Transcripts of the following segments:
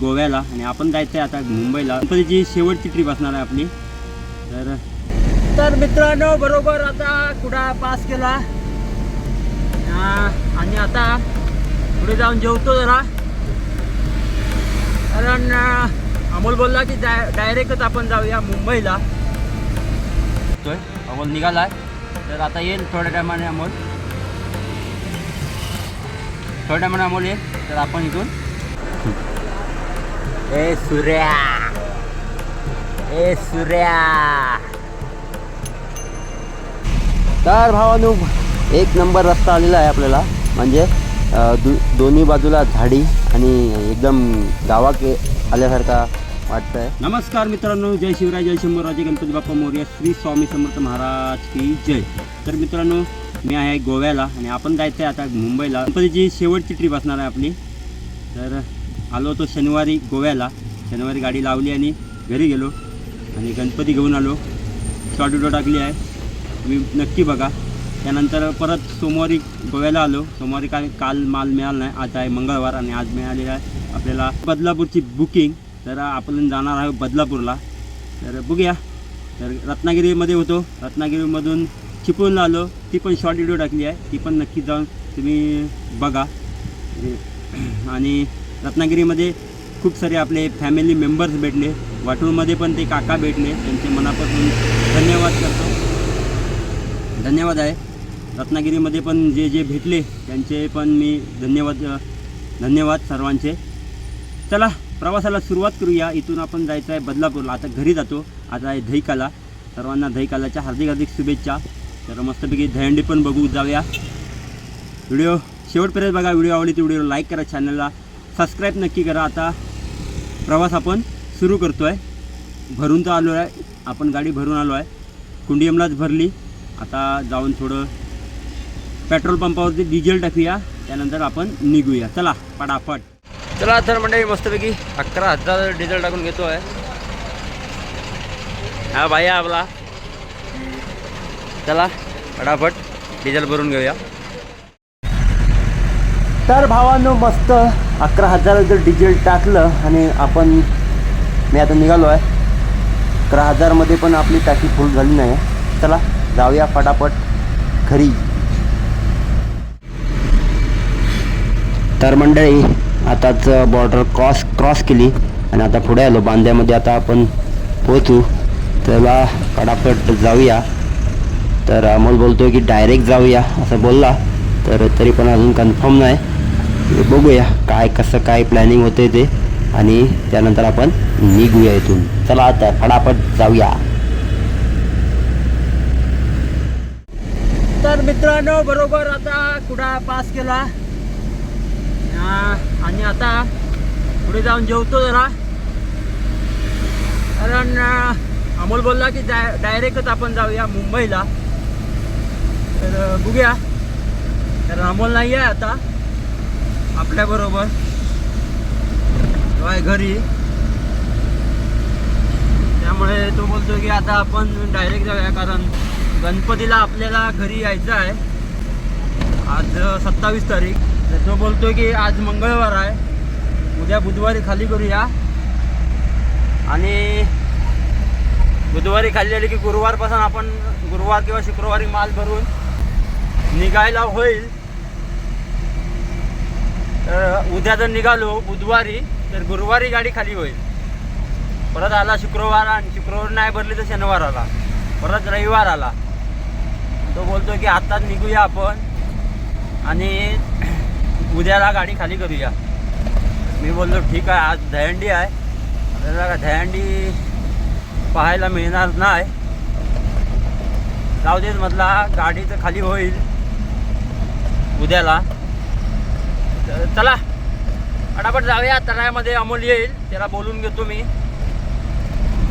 गोव्याला आणि आपण जायचं आहे आता मुंबईला. गणपतीची शेवटची ट्रिप असणार आहे आपली. तर तर मित्रांनो बरोबर आता कुडा पास केला. आणि आता पुढे जाऊन जेवतो जरा. कारण अमोल बोलला की डायरेक्टच आपण जाऊया मुंबईला. येतोय अमोल निघालाय. तर आता येईल थोड्या टायमाने अमोल. थोड्या टायमाने अमोल येईल तर आपण इथून ए सूर्या. ए सूर्या. तर भावानू एक नंबर रस्ता आलेला आहे आपल्याला. म्हणजे दु दोन्ही बाजूला झाडी आणि एकदम गावात आल्यासारखा वाटतंय. नमस्कार मित्रांनो जय शिवराय जय शंभूराजे गणपती बाप्पा मोर्या श्री स्वामी समर्थ महाराज की जय. तर मित्रांनो मी आहे गोव्याला आणि आपण जायचं आहे आता मुंबईला. गणपतीची शेवटची ट्रिप असणार आहे आपली. तर आलो होतो शनिवारी गोव्याला. शनिवारी गाडी लावली आणि घरी गेलो आणि गणपती घेऊन आलो. शॉर्ट व्हिडिओ टाकली आहे. तुम्ही नक्की बघा. त्यानंतर परत सोमवारी गोव्याला आलो. सोमवारी काय काल माल मिळाला नाही. आज आहे मंगळवार आणि आज मिळालेला आहे आपल्याला बदलापूरची बुकिंग तर आपण जाणार आहे बदलापूरला. तर बघूया. तर रत्नागिरीमध्ये होतो. रत्नागिरीमधून चिपळूणला आलो. ती पण शॉर्ट व्हिडिओ टाकली आहे. ती पण नक्की जाऊन तुम्ही बघा. आणि रत्नागिरीमध्ये खूप सारे आपले फॅमिली मेंबर्स भेटले. वाटूळमध्ये पण ते काका भेटले. त्यांचे मनापासून धन्यवाद करतो. धन्यवाद आहे. रत्नागिरीमध्ये पण जे जे भेटले त्यांचे पण मी धन्यवाद धन्यवाद सर्वांचे. चला प्रवासाला सुरुवात करूया. इथून आपण जायचं आहे बदलापूरला. आता घरी जातो. आता आहे दहीकाला सर्वांना दहीकालाच्या हार्दिक हार्दिक शुभेच्छा. तर मस्तपैकी दहंडी पण बघू जाऊया. व्हिडिओ शेवटपर्यंत बघा. व्हिडिओ आवडली तर व्हिडिओ लाईक करा. चॅनलला सबस्क्राईब नक्की करा. आता प्रवास आपण सुरू करतो आहे भरून तर आलो आहे आपण गाडी भरून आलो आहे कुंडियमलाच भरली. आता जाऊन थोडं पेट्रोल पंपावरती डिझेल टाकूया. त्यानंतर आपण निघूया. चला पटापट. चला तर मंडळी मस्तपैकी अकरा हजार डिझेल टाकून घेतो आहे हा भाई आपला. चला फटाफट डिझेल भरून घेऊया. तर भावानं मस्त अकरा हजार जर डिझेल टाकलं आणि आपण मी आता निघालो आहे. अकरा हजारमध्ये पण आपली टाकी फुल झाली नाही. चला जाऊया फटाफट घरी. तर मंडळी आताच बॉर्डर क्रॉस क्रॉस केली आणि आता पुढे आलो. बांद्यामध्ये आता आपण पोचू त्याला फटाफट जाऊया. तर अमोल बोलतोय की डायरेक्ट जाऊया. असं बोलला. तर तरी पण अजून कन्फर्म नाही. बघूया काय कसं काय प्लॅनिंग होते ते. आणि त्यानंतर आपण निघूया इथून. चला आता फटाफट जाऊया. तर मित्रांनो बरोबर आता कुडा पास केला. आणि आता पुढे जाऊन जेवतो जरा. कारण अमोल बोलला की डायरेक्टच आपण जाऊया मुंबईला. तर बघूया. तर अमोल नाही आहे आता. आपल्याबरोबर तो आहे घरी. त्यामुळे तो बोलतो की आता आपण डायरेक्ट जाऊया कारण गणपतीला आपल्याला घरी यायचं आहे. आज सत्तावीस तारीख. तर तो बोलतो की आज मंगळवार आहे. उद्या बुधवारी खाली करूया. आणि बुधवारी खाली आली की गुरुवारपासून आपण गुरुवार किंवा शुक्रवारी माल भरून निघायला होईल. तर उद्या जर निघालो बुधवारी तर गुरुवारी गाडी खाली होईल. परत आला शुक्रवार आणि शुक्रवार नाही भरली तर शनिवार आला. परत रविवार आला. तो बोलतो की आत्ताच निघूया आपण आणि उद्याला गाडी खाली करूया. मी बोललो ठीक आहे आज दहंडी आहे. आपल्याला दहंडी पाहायला मिळणार नाही. जाऊ देत म्हटला गाडी तर खाली होईल उद्याला. चला फटाफट जाऊया तळ्यामध्ये अमोल येईल त्याला बोलून घेतो मी.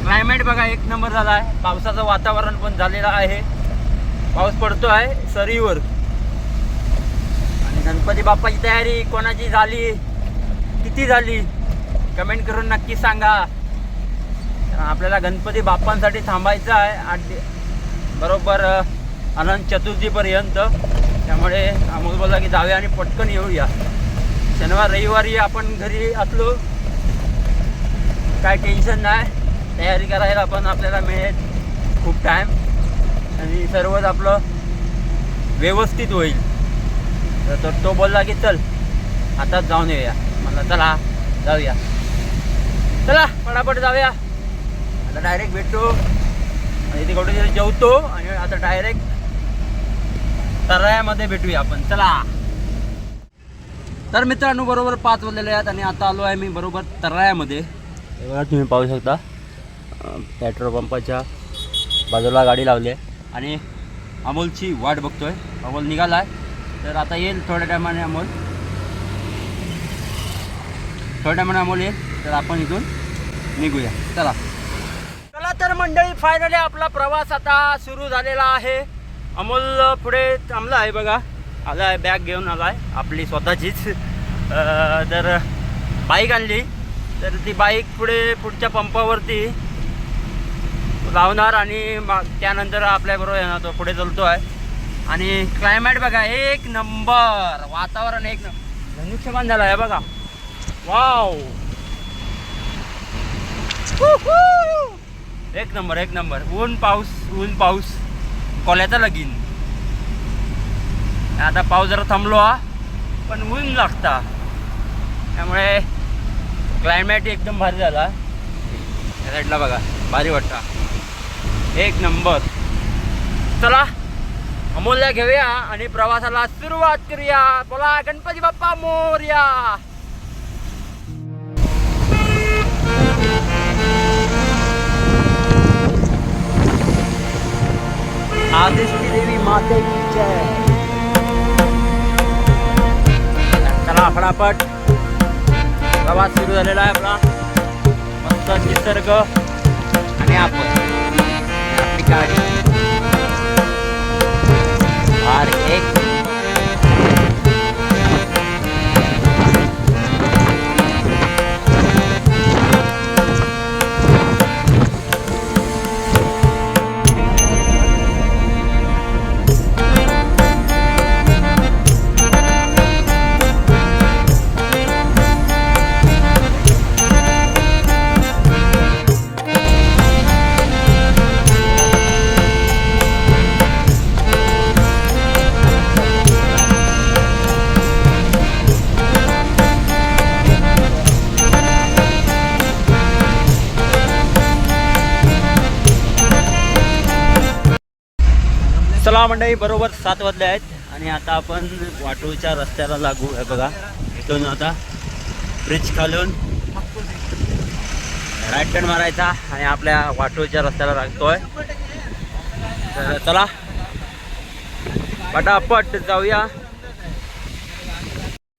क्लायमेट बघा एक नंबर झाला आहे. पावसाचं वातावरण पण झालेलं आहे. पाऊस पडतो आहे सरीवर. आणि गणपती बाप्पाची तयारी कोणाची झाली? किती झाली? कमेंट करून नक्की सांगा. आपल्याला गणपती बाप्पांसाठी थांबायचं आहे आणि बरोबर अनंत चतुर्थीपर्यंत. त्यामुळे अमोल बोला की जाऊया आणि पटकन येऊया. शनिवार रविवारी आपण घरी असलो काय टेन्शन नाही. तयारी करायला पण आपल्याला मिळेल खूप टाईम आणि सर्वच आपलं व्यवस्थित होईल. तर तर तो बोलला की चल आताच जाऊन येऊया. म्हणलं चला जाऊया. चला पटापट जाऊया. आता डायरेक्ट भेटतो. आणि तिकडे जेवतो. आणि आता डायरेक्ट तरायामध्ये भेटूया आपण. चला. तर मित्रांनो बरोबर पाच वाजलेले आहेत आणि आता आलो आहे मी बरोबर तरायामध्ये बघा तुम्ही पाहू शकता. पेट्रोल पंपाच्या बाजूला गाडी लावली आहे आणि अमोलची वाट बघतोय. अमोल निघाला आहे तर आता येईल थोड्या टायमाने अमोल. थोड्या टायमाने अमोल येईल. तर आपण इथून निघूया. चला. चला तर मंडळी फायनली आपला प्रवास आता सुरू झालेला आहे. अमोल पुढे थांबला आहे बघा. आला आहे बॅग घेऊन आला आहे आपली स्वतःचीच. जर तर बाईक आणली. तर ती बाईक पुढे पुढच्या पंपावरती लावणार आणि मा- त्यानंतर आपल्याबरोबर येणार तो पुढे चलतो आहे आणि क्लायमेट बघा एक नंबर वातावरण एक नंबर धनुष्यमान झालं आहे बघा. वाव एक नंबर एक नंबर ऊन पाऊस ऊन पाऊस. कोल्याचा लगीन. आता पाऊस जरा थांबलो हा पण ऊन लागता. त्यामुळे क्लायमॅट एकदम भारी झाला. या साईडला बघा भारी वाटता. एक नंबर. चला अमोलला घेऊया आणि प्रवासाला सुरुवात करूया. बोला गणपती बाप्पा मोर्या. आदिष्टी देवी माते की जय. चला फटाफट. प्रवास सुरू झालेला आहे आपला. मस्त निसर्ग आणि आपण. आपली गाडी. एक. चला मंडळी बरोबर सात वाजले आहेत आणि आता आपण वाटूच्या रस्त्याला लागू आहे बघा. इथून आता ब्रिज खालून राईट टर्न मारायचा आणि आपल्या वाटूच्या रस्त्याला लागतोय. तर चला पटापट जाऊया.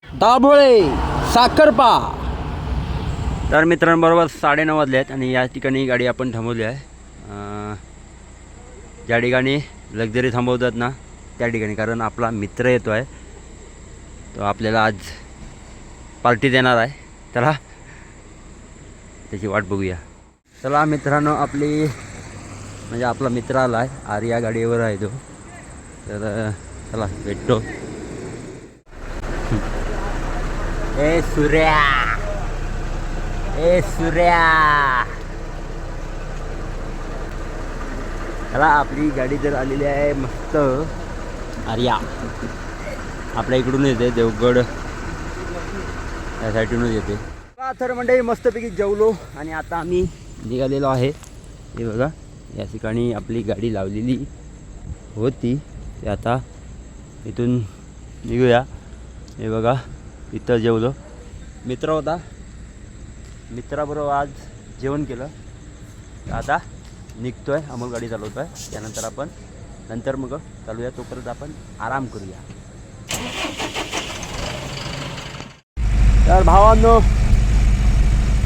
दाभोळे साखरपा. तर मित्रांबरोबर साडेनऊ वाजले आहेत आणि या ठिकाणी गाडी आपण थांबवली आहे. ज्या ठिकाणी लक्झरी थांबवतात ना त्या ठिकाणी. कारण आपला मित्र येतो आहे. तो आपल्याला आज पार्टी देणार आहे. चला त्याची वाट बघूया. चला मित्रांनो आपली म्हणजे आपला मित्र आला आहे. आर्या गाडीवर आहे तो. तर चला भेटतो. ए सूर्या! ए सूर्या! चला आपली गाडी तर आलेली आहे मस्त. आर्या. आपल्या इकडून येते देवगड. त्या साईडूनच येते. थर तर मस्तपैकी जेवलो आणि आता आम्ही निघालेलो आहे. हे बघा या ठिकाणी आपली गाडी लावलेली होती. ते आता इथून निघूया. हे बघा इथं जेवलो. मित्र होता. मित्राबरोबर आज जेवण केलं. आता निघतोय अमोल गाडी चालवतो आहे त्यानंतर आपण नंतर मग चालूया. तोपर्यंत आपण आराम करूया. तर भावांनो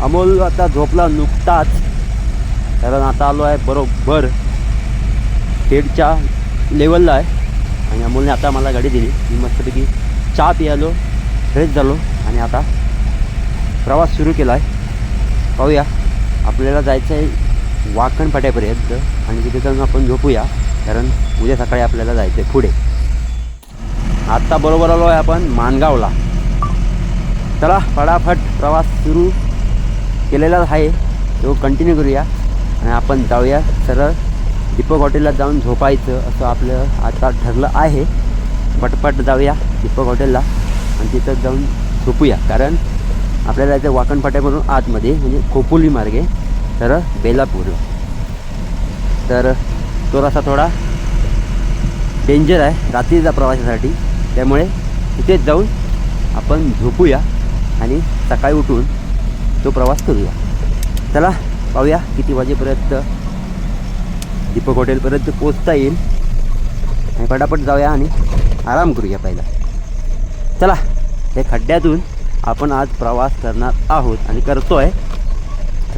अमोल आता झोपला नुकताच. कारण आता आलो आहे बरोबर हेडच्या लेवलला आहे. आणि अमोलने आता मला गाडी दिली. मी मस्तपैकी चहा पियालो फ्रेश झालो आणि आता प्रवास सुरू केला आहे पाहूया आपल्याला जायचं आहे वाकण फाट्यापर्यंत आणि तिथे जाऊन आपण झोपूया कारण उद्या सकाळी आपल्याला जायचं आहे पुढे. आत्ता बरोबर आलो आहे आपण मानगावला. चला फटाफट प्रवास सुरू केलेला आहे. तो कंटिन्यू करूया आणि आपण जाऊया सरळ. दीपक हॉटेलला जाऊन झोपायचं असं आपलं आता ठरलं आहे. पटपट जाऊया दीपक हॉटेलला आणि तिथं जाऊन झोपूया कारण आपल्याला जायचं वाकण फाट्यावरून आतमध्ये म्हणजे खोपोली मार्गे तर बेलापूर. तर तो रस्ता थोडा डेंजर आहे रात्रीचा प्रवासासाठी. त्यामुळे तिथेच जाऊन आपण झोपूया आणि सकाळी उठून तो प्रवास करूया. चला पाहूया किती वाजेपर्यंत दीपक हॉटेलपर्यंत पोचता येईल. आणि पटापट जाऊया आणि आराम करूया पहिला. चला हे खड्ड्यातून आपण आज प्रवास करणार आहोत आणि करतो आहे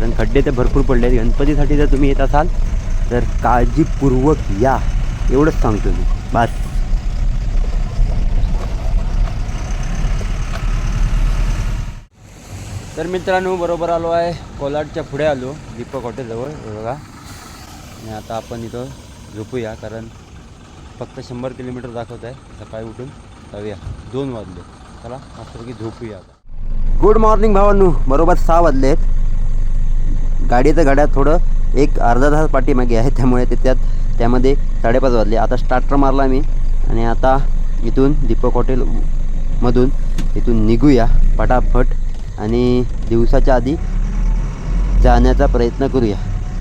कारण खड्डे तर भरपूर पडले आहेत. गणपतीसाठी जर तुम्ही येत असाल तर काळजीपूर्वक या. एवढंच सांगतो मी. बस. तर मित्रांनो बरोबर आलो आहे. कोलाडच्या पुढे आलो. दीपक हॉटेलजवळ बघा. आणि आता आपण इथं झोपूया कारण फक्त शंभर किलोमीटर दाखवत आहे. सकाळी उठून जाऊया. दोन वाजले. चला मस्तपैकी झोपूया आता. गुड मॉर्निंग भावांनो. बरोबर सहा वाजले. आहेत गाडीचं गाड्या थोडं एक अर्धा तास पाठीमागे आहे त्यामुळे ते त्यात त्यामध्ये साडेपाच वाजले. आता स्टार्टर मारला मी आणि आता इथून दीपक हॉटेलमधून इथून निघूया पटापट आणि दिवसाच्या आधी जाण्याचा प्रयत्न करूया.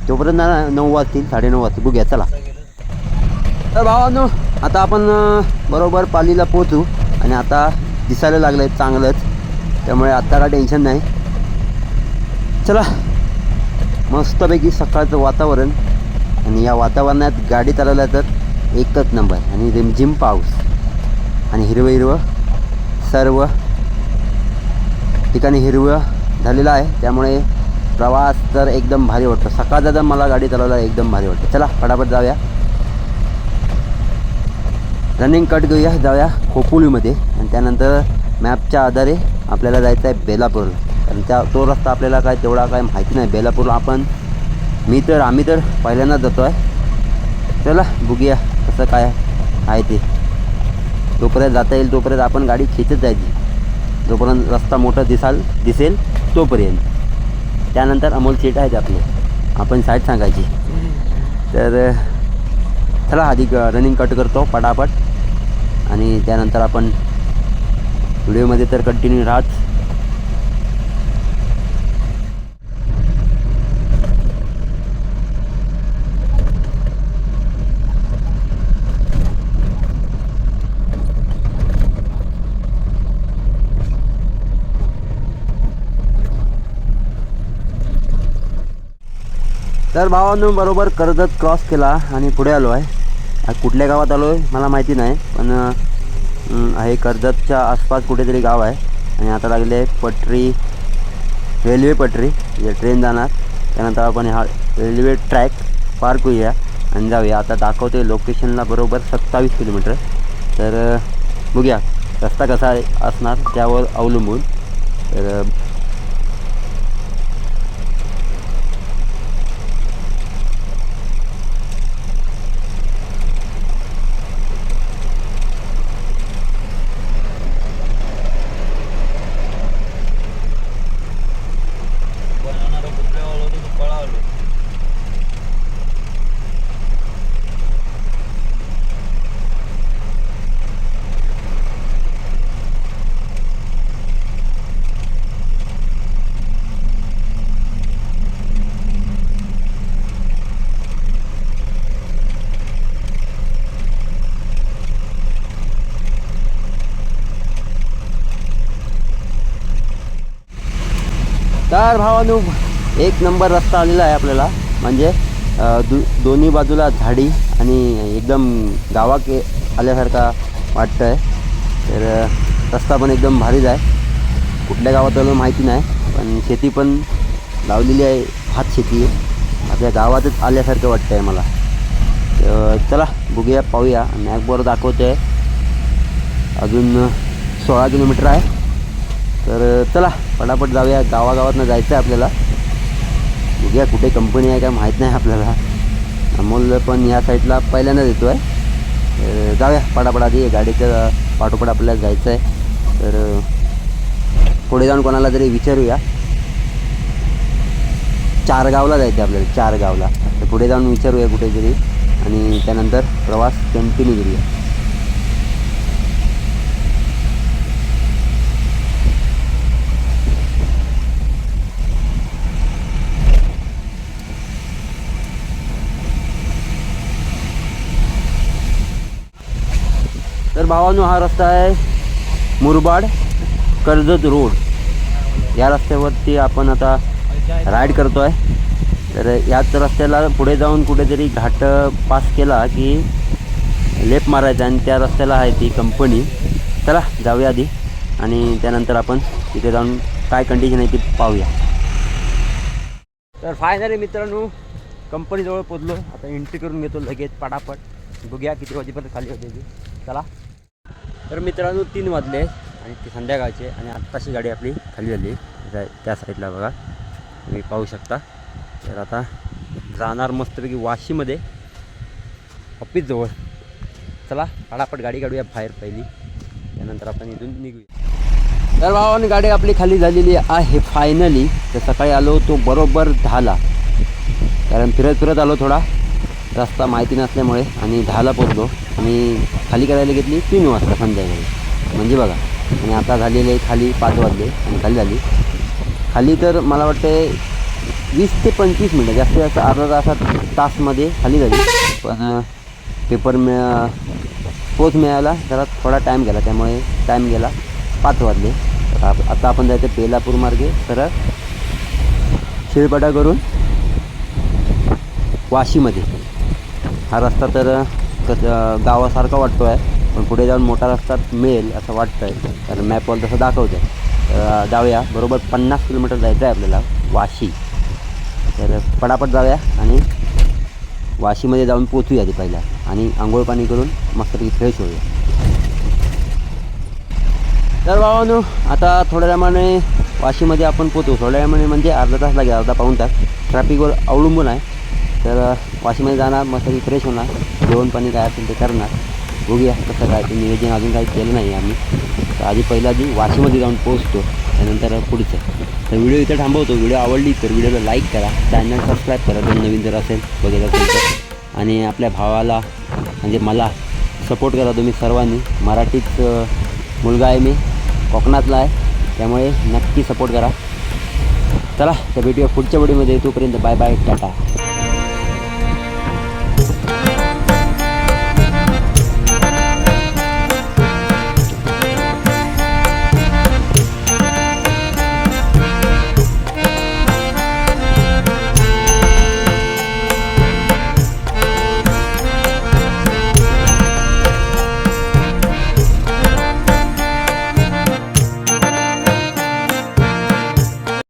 तोपर्यंत नऊ वाजतील साडेनऊ वाजतील. बघूया चला. तर भावानो आता आपण बरोबर पालीला पोचू आणि आता दिसायला लागलं आहे चांगलंच. त्यामुळे आत्ता काय टेन्शन नाही. चला. मस्तपैकी सकाळचं वातावरण आणि या वातावरणात गाडी चालवल्या तर एकच नंबर आणि रिमझिम पाऊस आणि हिरवं हिरवं सर्व ठिकाणी हिरवं झालेलं आहे. त्यामुळे प्रवास तर एकदम भारी वाटतो. सकाळचा तर मला गाडी चालवायला एकदम भारी वाटतं. चला फटाफट जाऊया. रनिंग कट घेऊया जाऊया खोपोलीमध्ये. आणि त्यानंतर मॅपच्या आधारे आपल्याला जायचं आहे बेलापूरला. कारण त्या तो रस्ता आपल्याला काय तेवढा काय माहिती नाही. बेलापूरला आपण मी तर आम्ही तर पहिल्यांदाच जातो आहे चला बघूया कसं काय आहे ते. जोपर्यंत जाता येईल तोपर्यंत आपण गाडी खेचत जायची. जोपर्यंत रस्ता मोठा दिसाल दिसेल तोपर्यंत. त्यानंतर अमोल सीट आहेत आपले. आपण साईड सांगायची. तर चला आधी रनिंग कट करतो पटापट. आणि त्यानंतर आपण व्हिडिओमध्ये तर कंटिन्यू राहत. तर भावानं बरोबर कर्जत क्रॉस केला आणि पुढे आलो आहे. कुठल्या गावात आलो आहे मला माहिती नाही पण हे कर्जतच्या आसपास कुठेतरी गाव आहे. आणि आता लागले आहे पटरी रेल्वे पटरी जे ट्रेन जाणार. त्यानंतर आपण हा रेल्वे ट्रॅक पार करूया आणि जाऊया. आता दाखवते लोकेशनला बरोबर सत्तावीस किलोमीटर तर बघूया रस्ता कसा असणार त्यावर अवलंबून. तर तर भावानू एक नंबर रस्ता आलेला आहे आपल्याला. म्हणजे दु दोन्ही बाजूला झाडी आणि एकदम गावात आल्यासारखा वाटतं आहे तर रस्ता पण एकदम भारीच आहे. कुठल्या गावात आलो माहिती नाही पण शेती पण लावलेली आहे हात शेती. आपल्या गावातच आल्यासारखं वाटतं आहे मला. तर चला बघूया पाहूया. मॅकबर दाखवते आहे अजून सोळा किलोमीटर आहे. तर चला पटापट जाऊया. गावागावातनं जायचं आहे आपल्याला. बघूया कुठे कंपनी आहे काय माहीत नाही आपल्याला. अमोल पण या साईडला पहिल्यांदाच येतो आहे जाऊया पटापट आधी. गाडीच्या पाठोपाठ आपल्याला जायचं आहे तर पुढे जाऊन कोणाला तरी विचारूया. चार गावला जायचं आहे आपल्याला चार गावला तर पुढे जाऊन विचारूया कुठेतरी. आणि त्यानंतर प्रवास कंटिन्यू करूया. तर भावानो हा रस्ता आहे मुरबाड कर्जत रोड. या रस्त्यावरती आपण आता राईड करतो आहे तर याच रस्त्याला पुढे जाऊन कुठेतरी घाट पास केला की लेप मारायचा आणि त्या रस्त्याला आहे ती कंपनी चला जाऊया आधी आणि त्यानंतर आपण तिथे जाऊन काय कंडिशन आहे ती पाहूया. तर फायनली मित्रांनो कंपनीजवळ पोचलो आता एंट्री करून घेतो लगेच पटापट. बघूया किती वाजेपर्यंत खाली होते ती. चला. तर मित्रांनो तीन वाजले आणि ते संध्याकाळचे आणि आत्ताशी गाडी आपली खाली झाली त्या- त्या साईडला बघा. तुम्ही पाहू शकता. तर आता जाणार मस्तपैकी वाशीमध्ये. ऑफिसजवळ चला फटाफट गाडी काढूया बाहेर पहिली. त्यानंतर आपण इथून निघूया. तर भावाने गाडी आपली खाली झालेली आहे फायनली तर सकाळी आलो तो बरोबर दहाला. कारण फिरत फिरत आलो थोडा. रस्ता माहिती नसल्यामुळे आणि दहाला पोचलो आणि खाली करायला घेतली तीन वाजता संध्याकाळी. म्हणजे बघा आणि आता झालेले खाली पाच वाजले आणि खाली झाली. खाली तर मला वाटते वीस ते पंचवीस मिनटं जास्तीत जास्त अर्धा तासात तासमध्ये खाली झाली. पण पेपर मिळा पोच मिळायला जरा थोडा टाईम गेला त्यामुळे टाईम गेला. पाच वाजले. आता आपण जायचं पेलापूर मार्गे सरळ शिळपाटा करून वाशीमध्ये. हा रस्ता तर कसं गावासारखा वाटतो आहे पण पुढे जाऊन मोठा रस्ता मिळेल असं वाटतं आहे कारण मॅपवर तसं दाखवतं आहे जाऊया. बरोबर पन्नास किलोमीटर जायचं आहे आपल्याला वाशी. तर पटापट जाऊया आणि वाशीमध्ये जाऊन पोचूया आधी पहिला. आणि आंघोळ पाणी करून मस्तपैकी फ्रेश होऊया. तर भावानो आता थोड्या प्रमाणे वाशीमध्ये आपण पोचू. थोड्या प्रमाणे म्हणजे अर्धा तास लागेल अर्धा पाऊण तास. ट्रॅफिकवर अवलंबून आहे. तर वाशीमध्ये जाणार मस्तपैकी फ्रेश होणार. जेवण पाणी काय असेल ते करणार. बघूया कसं काय ते नियोजन अजून काही केलं नाही आम्ही. तर आधी पहिला आधी वाशीमध्ये जाऊन पोहोचतो त्यानंतर पुढचं. तर व्हिडिओ इथं थांबवतो. व्हिडिओ आवडली तर व्हिडिओला लाईक करा. चॅनल सबस्क्राईब करा. जर नवीन जर असेल बघायला असेल तर. आणि आपल्या भावाला म्हणजे मला सपोर्ट करा तुम्ही सर्वांनी. मराठीत मुलगा आहे मी. कोकणातला आहे. त्यामुळे नक्की सपोर्ट करा. चला तर भेटूया पुढच्या व्हिडिओमध्ये तोपर्यंत बाय बाय टाटा.